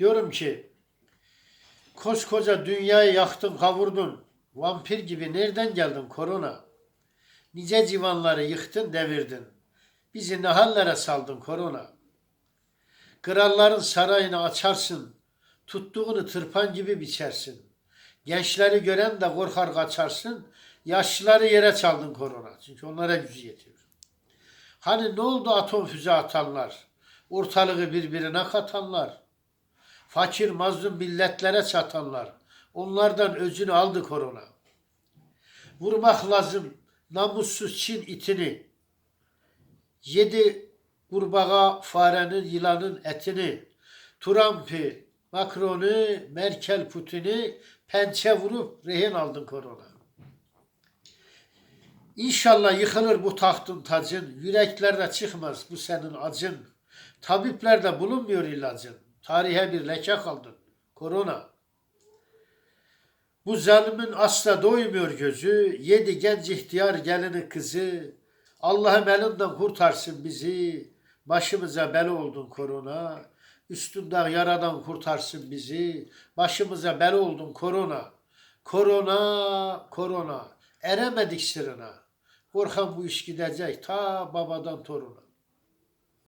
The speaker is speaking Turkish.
Diyorum ki koskoca dünyayı yaktın kavurdun. Vampir gibi nereden geldin korona? Nice civanları yıktın devirdin. Bizi ne hallere saldın korona? Kralların sarayını açarsın. Tuttuğunu tırpan gibi biçersin. Gençleri gören de korkar kaçarsın. Yaşlıları yere çaldın korona. Çünkü onlara gücü yetiyor. Hani ne oldu atom füze atanlar? Ortalığı birbirine katanlar. Fakir mazlum milletlere çatanlar. Onlardan özünü aldı korona. Vurmak lazım namussuz Çin itini. Yedi kurbağa farenin yılanın etini. Trump'ı, Macron'u, Merkel, Putin'i pençe vurup rehin aldın korona. İnşallah yıkılır bu tahtın tacın, yüreklerde çıkmaz bu senin acın. Tabiplerde bulunmuyor ilacın, tarihe bir leke kaldın, korona. Bu zalimin asla doymuyor gözü, yedi genç ihtiyar gelini kızı. Allah'ım elinden kurtarsın bizi, başımıza bela oldun korona. Üstünden yaradan kurtarsın bizi, başımıza bela oldun korona. Korona, korona, eremedik sırrına. Korkan bu iş gidecek ta babadan toruna.